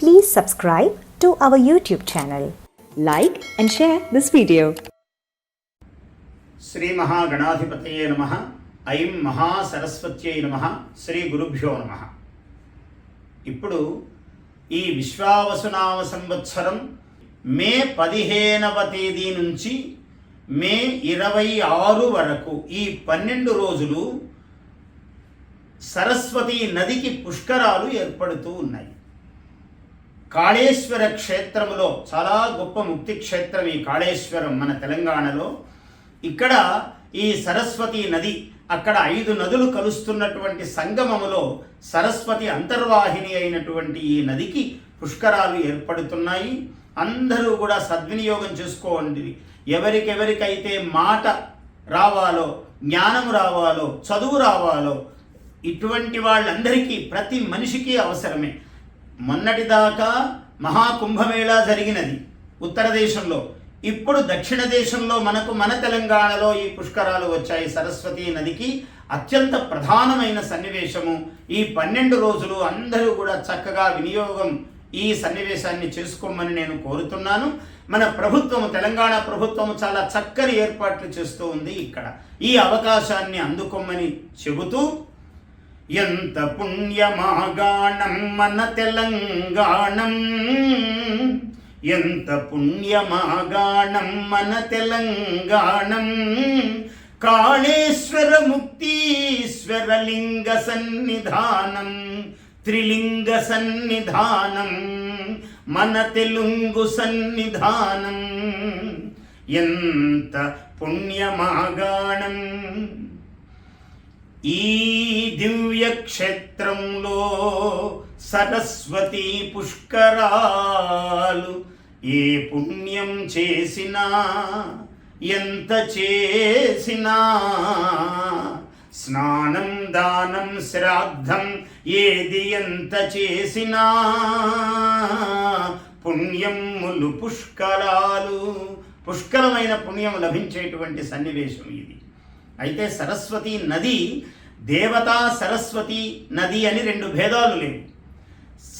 Please subscribe to our YouTube channel. Like and share this video. Shri మహాగణాధిపతయే నమ ఐం మహాసరస్వత్యై నమ శ్రీ గురుభ్యో నమ ఇప్పుడు ఈ విశ్వావసునామ సంవత్సరం మే పదిహేనవ తేదీ నుంచి మే ఇరవై ఆరు వరకు ఈ పన్నెండు రోజులు సరస్వతి నదికి పుష్కరాలు ఏర్పడుతూ ఉన్నాయి కాళేశ్వర క్షేత్రములో చాలా గొప్ప ముక్తి క్షేత్రం ఈ కాళేశ్వరం మన తెలంగాణలో. ఇక్కడ ఈ సరస్వతి నది అక్కడ ఐదు నదులు కలుస్తున్నటువంటి సంగమములో సరస్వతి అంతర్వాహిని అయినటువంటి ఈ నదికి పుష్కరాలు ఏర్పడుతున్నాయి. అందరూ కూడా సద్వినియోగం చేసుకోండి. ఎవరికెవరికైతే మాట రావాలో జ్ఞానము రావాలో చదువు రావాలో ఇటువంటి వాళ్ళందరికీ ప్రతి మనిషికి అవసరమే. మొన్నటిదాకా మహాకుంభమేళా జరిగినది ఉత్తర దేశంలో. ఇప్పుడు దక్షిణ దేశంలో మనకు మన తెలంగాణలో ఈ పుష్కరాలు వచ్చాయి. సరస్వతి నదికి అత్యంత ప్రధానమైన సన్నివేశము. ఈ పన్నెండు రోజులు అందరూ కూడా చక్కగా వినియోగం ఈ సన్నివేశాన్ని చేసుకోమని నేను కోరుతున్నాను. మన ప్రభుత్వము తెలంగాణ ప్రభుత్వము చాలా చక్కని ఏర్పాట్లు చేస్తూ ఉంది ఇక్కడ. ఈ అవకాశాన్ని అందుకోమని చెబుతూ ఎంత పుణ్యమాగాణం మన తెలంగాణం? ఎంత పుణ్యమాగాణం మన తెలంగాణం? కాళేశ్వర ముక్తీశ్వరలింగ సన్నిధానం త్రిలింగ సన్నిధానం మన తెలుగు సన్నిధానం. ఎంత పుణ్యమాగాణం ఈ దివ్యక్షేత్రంలో సరస్వతి పుష్కరాలు ఏ పుణ్యం చేసినా ఎంత చేసినా స్నానం దానం శ్రాద్ధం ఏది ఎంత చేసినా పుణ్యములు పుష్కరాలు పుష్కలమైన పుణ్యం లభించేటువంటి సన్నివేశం ఇది. అయితే సరస్వతి నది దేవతా సరస్వతి నది అని రెండు భేదాలు లేవు.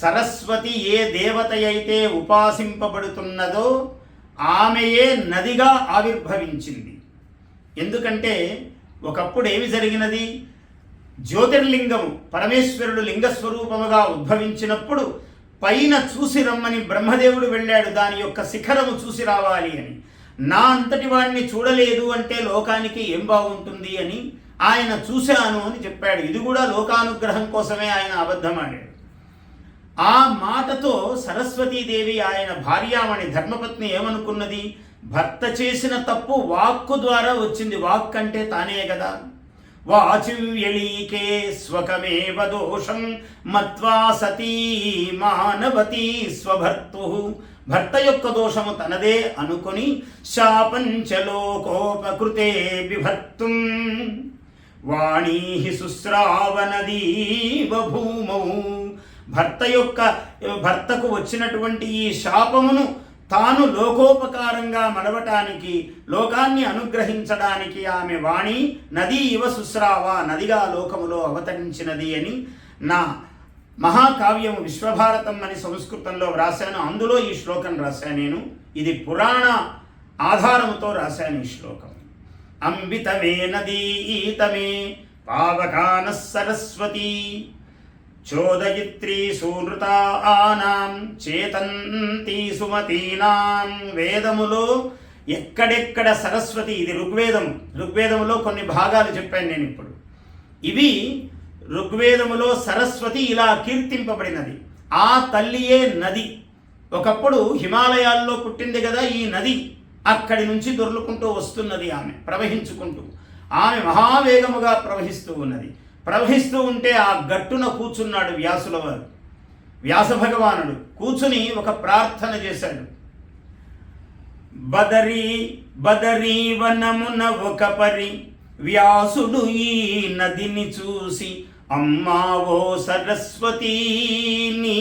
సరస్వతి ఏ దేవత అయితే ఉపాసింపబడుతున్నదో ఆమెయే నదిగా ఆవిర్భవించింది. ఎందుకంటే ఒకప్పుడు ఏమి జరిగినది? జ్యోతిర్లింగము పరమేశ్వరుడు లింగస్వరూపముగా ఉద్భవించినప్పుడు పైన చూసి రమ్మని బ్రహ్మదేవుడు వెళ్ళాడు దాని యొక్క శిఖరము చూసి రావాలి అని. నా అంతటి వాడిని చూడలేదు అంటే లోకానికి ఏం బాగుంటుంది అని ఆయన చూశాను అని చెప్పాడు. ఇది కూడా లోకానుగ్రహం కోసమే ఆయన అబద్ధమాడాడు. ఆ మాటతో సరస్వతీదేవి ఆయన భార్యామణి ధర్మపత్ని ఏమనుకున్నది? భర్త చేసిన తప్పు వాక్కు ద్వారా వచ్చింది. వాక్ అంటే తానే కదా. వాచివ్యలీకే స్వకమేవ దోషం మత్వా సతీ మానవతి స్వభర్తు. భర్త యొక్క దోషము తనదే అనుకొని శాపంచలోకోపకృతే విభర్తుం. వాణీ సుస్రావనదీవ భూమౌ భర్త యొక్క భర్తకు వచ్చినటువంటి ఈ శాపమును తాను లోకోపకారంగా మడవటానికి లోకాన్ని అనుగ్రహించడానికి ఆమె వాణి నదీ ఇవ సుస్రావ నదిగా లోకములో అవతరించినది అని నా మహాకావ్యం విశ్వభారతం అని సంస్కృతంలో వ్రాశాను. అందులో ఈ శ్లోకం రాశాను నేను. ఇది పురాణ ఆధారముతో రాశాను ఈ శ్లోకం. అంబితమే నదీతమే పావకాన సరస్వతి చోదయిత్రీ సూనృతానాం చేతంతి సుమతీనాం వేదములో ఎక్కడెక్కడ సరస్వతి? ఇది ఋగ్వేదం. ఋగ్వేదములో కొన్ని భాగాలు చెప్పాను నేను ఇప్పుడు. ఇవి ఋగ్వేదములో సరస్వతి ఇలా కీర్తింపబడినది. ఆ తల్లియే నది. ఒకప్పుడు హిమాలయాల్లో పుట్టింది కదా ఈ నది. అక్కడి నుంచి దొర్లుకుంటూ వస్తున్నది ఆమె ప్రవహించుకుంటూ. ఆమె మహావేగముగా ప్రవహిస్తూ ఉన్నది. ప్రవహిస్తూ ఉంటే ఆ గట్టున కూర్చున్నాడు వ్యాసుల వారు వ్యాస భగవానుడు కూర్చుని ఒక ప్రార్థన చేశాడు. బదరీ బదరీ వనమున ఒక పరి వ్యాసుడు ఈ నదిని చూసి అమ్మావో సరస్వతీ నీ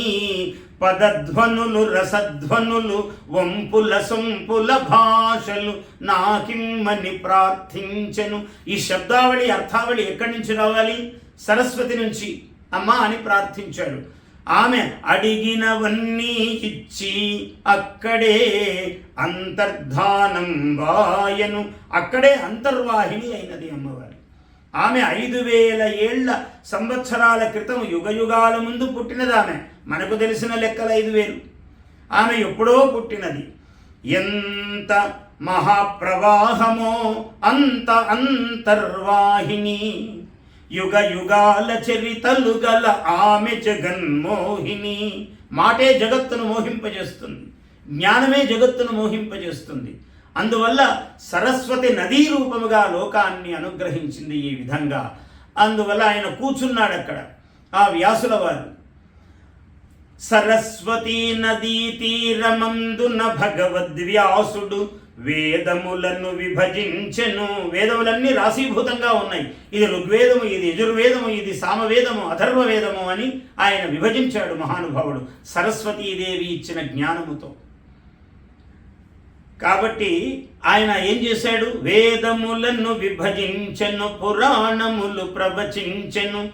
పదధ్వనులు రసధ్వనులు వంపుల సొంపుల భాషలు నాకిమ్మని ప్రార్థించను. ఈ శబ్దావళి అర్థావళి ఎక్కడి నుంచి రావాలి? సరస్వతి నుంచి. అమ్మా అని ప్రార్థించాడు. ఆమె అడిగినవన్నీ ఇచ్చి అక్కడే అంతర్ధానం వాయను. అక్కడే అంతర్వాహిని అయినది అమ్మవారు. ఆమె ఐదు వేల ఏళ్ళ సంవత్సరాల క్రితం యుగ యుగాల ముందు పుట్టినది ఆమె. మనకు తెలిసిన లెక్కలు ఐదు వేలు. ఆమె ఎప్పుడో పుట్టినది. ఎంత మహాప్రవాహమో అంత అంతర్వాహిని. యుగ యుగాల చరితలు గల ఆమె జగన్మోహిని. మాటే జగత్తును మోహింపజేస్తుంది. జ్ఞానమే జగత్తును మోహింపజేస్తుంది. అందువల్ల సరస్వతి నదీ రూపముగా లోకాన్ని అనుగ్రహించింది ఈ విధంగా. అందువల్ల ఆయన కూర్చున్నాడు అక్కడ ఆ వ్యాసుల వారు. సరస్వతీ నదీ తీరమందున భగవద్వ్యాసుడు వేదములను విభజించెను. వేదములన్నీ రాశీభూతంగా ఉన్నాయి. ఇది ఋగ్వేదము ఇది యజుర్వేదము ఇది సామవేదము అథర్వవేదము అని ఆయన విభజించాడు మహానుభావుడు. సరస్వతీదేవి ఇచ్చిన జ్ఞానముతో. కాబట్టి ఆయన ఏం చేశాడు? వేదములను విభజించెను పురాణములు ప్రవచించెను.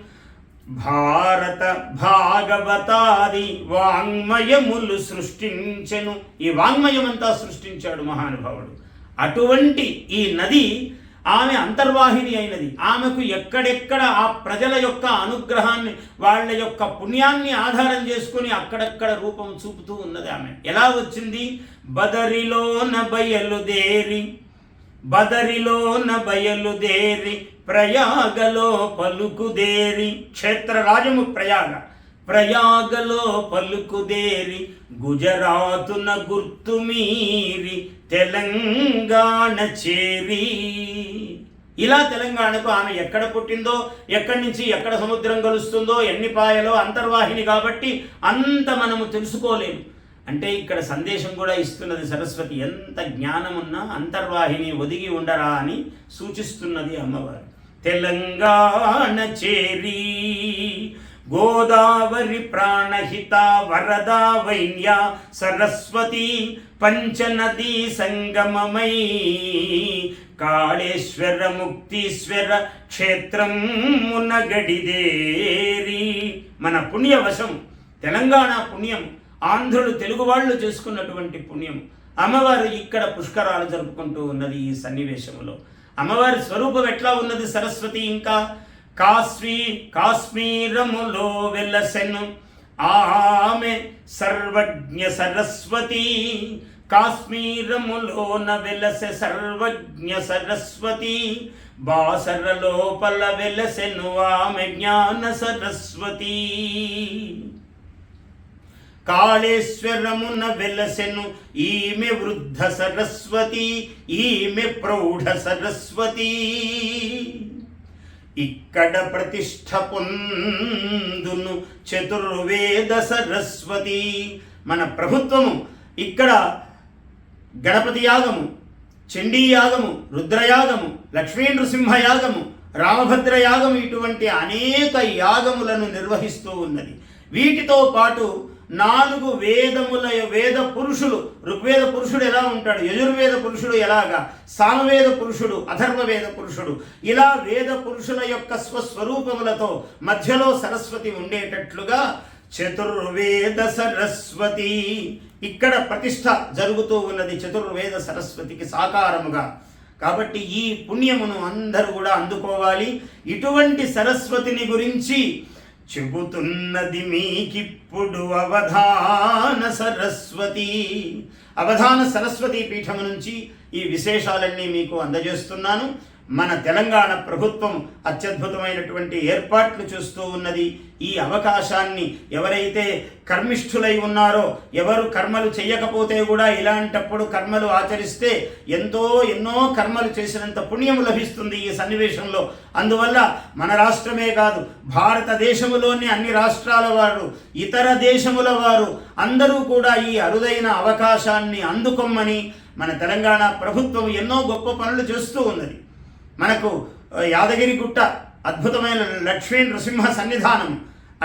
భారత భాగవతాది వాంగ్మయములు సృష్టించెను. ఈ వాంగ్మయమంతా సృష్టించాడు మహానుభావుడు. అటువంటి ఈ నది ఆమె అంతర్వాహిని అయినది. ఆమెకు ఎక్కడెక్కడ ఆ ప్రజల యొక్క అనుగ్రహాన్ని వాళ్ళ యొక్క పుణ్యాన్ని ఆధారం చేసుకుని అక్కడక్కడ రూపం చూపుతూ ఉన్నది ఆమె. ఎలా వచ్చింది? బదరిలోన బయలుదేరి బదరిలోన బయలుదేరి ప్రయాగలో పలుకుదేరి క్షేత్రరాజము ప్రయాగ. ప్రయాగలో పలుకుదేరి గుజరాతున గుర్తుమీరి తెలంగాణ చేరి. ఇలా తెలంగాణకు ఆమె ఎక్కడ పుట్టిందో ఎక్కడి నుంచి ఎక్కడ సముద్రం కలుస్తుందో ఎన్ని పాయలో అంతర్వాహిని కాబట్టి అంత మనము తెలుసుకోలేము. అంటే ఇక్కడ సందేశం కూడా ఇస్తున్నది సరస్వతి ఎంత జ్ఞానమున్నా అంతర్వాహిని ఒదిగి ఉండరా అని సూచిస్తున్నది అమ్మవారు. తెలంగాణ చేరి. గోదావరి ప్రాణహిత వరదా వైన్య సరస్వతి పంచనదీ సంగమమై కాళేశ్వర ముక్తీశ్వర క్షేత్రం మునగడిదేరి మన పుణ్యవశం తెలంగాణ పుణ్యం ఆంధ్రులు తెలుగు వాళ్ళు చేసుకున్నటువంటి పుణ్యం. అమ్మవారు ఇక్కడ పుష్కరాలు జరుపుకుంటూ ఉన్నది ఈ సన్నివేశంలో. అమ్మవారి స్వరూపం ఎట్లా ఉన్నది సరస్వతి ఇంకా? కాశ్మీ కాశ్మీరములో వెలసెను. ఆమె సర్వజ్ఞ సరస్వతి. కాశ్మీరములోన వెలసె సర్వజ్ఞ సరస్వతి. బాసర లోపల వెలసెను ఆమె జ్ఞాన సరస్వతి. కాళేశ్వరమున వెలసెను ఈమె వృద్ధ సరస్వతి ఈమె ప్రౌఢ సరస్వతి. ఇక్కడ ప్రతిష్ట పొందును చతుర్వేద సరస్వతి. మన ప్రభుత్వము ఇక్కడ గణపతి యాగము చండీ యాగము రుద్రయాగము లక్ష్మీ నృసింహ యాగము రామభద్ర యాగము ఇటువంటి అనేక యాగములను నిర్వహిస్తూ ఉన్నది. వీటితో పాటు నాలుగు వేదముల వేద పురుషులు ఋగ్వేద పురుషుడు ఎలా ఉంటాడు? యజుర్వేద పురుషుడు ఎలాగా? సామవేద పురుషుడు అధర్మవేద పురుషుడు. ఇలా వేద పురుషుల యొక్క స్వస్వరూపములతో మధ్యలో సరస్వతి ఉండేటట్లుగా చతుర్వేద సరస్వతి ఇక్కడ ప్రతిష్ట జరుగుతూ ఉన్నది చతుర్వేద సరస్వతికి సాకారముగా. కాబట్టి ఈ పుణ్యమును అందరూ కూడా అందుకోవాలి. ఇటువంటి సరస్వతిని గురించి చెబుతున్నది మీకిప్పుడు అవధాన సరస్వతి. అవధాన సరస్వతి పీఠము నుంచి ఈ విశేషాలన్నీ మీకు అందజేస్తున్నాను. మన తెలంగాణ ప్రభుత్వం అత్యద్భుతమైనటువంటి ఏర్పాట్లు చూస్తూ ఉన్నది. ఈ అవకాశాన్ని ఎవరైతే కర్మిష్ఠులై ఉన్నారో ఎవరు కర్మలు చేయకపోతే కూడా ఇలాంటప్పుడు కర్మలు ఆచరిస్తే ఎంతో ఎన్నో కర్మలు చేసినంత పుణ్యం లభిస్తుంది ఈ సన్నివేశంలో. అందువల్ల మన రాష్ట్రమే కాదు భారతదేశములోని అన్ని రాష్ట్రాల వారు ఇతర దేశముల వారు అందరూ కూడా ఈ అరుదైన అవకాశాన్ని అందుకొమ్మని మన తెలంగాణ ప్రభుత్వం ఎన్నో గొప్ప పనులు చేస్తూ ఉన్నది. మనకు యాదగిరి గుట్ట అద్భుతమైన లక్ష్మీ నృసింహ సన్నిధానం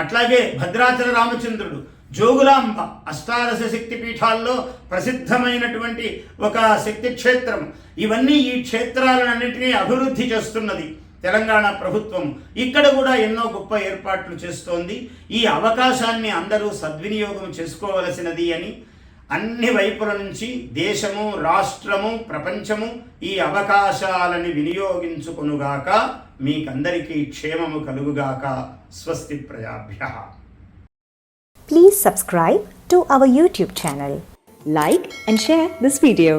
అట్లాగే భద్రాచల రామచంద్రుడు జోగులాంబ అష్టాదశ శక్తి పీఠాల్లో ప్రసిద్ధమైనటువంటి ఒక శక్తి క్షేత్రం. ఇవన్నీ ఈ క్షేత్రాలన్నింటినీ అభివృద్ధి చేస్తున్నది తెలంగాణ ప్రభుత్వం. ఇక్కడ కూడా ఎన్నో గొప్ప ఏర్పాట్లు చేస్తోంది. ఈ అవకాశాన్ని అందరూ సద్వినియోగం చేసుకోవలసినది అని అన్ని వైపుల నుంచి దేశము రాష్ట్రము ప్రపంచము ఈ అవకాశాలని వినియోగించుకొనుగాక మీకందరికీ క్షేమము కలుగుగాక. స్వస్తి ప్రజాభ్య. Please subscribe to our YouTube channel like and share this video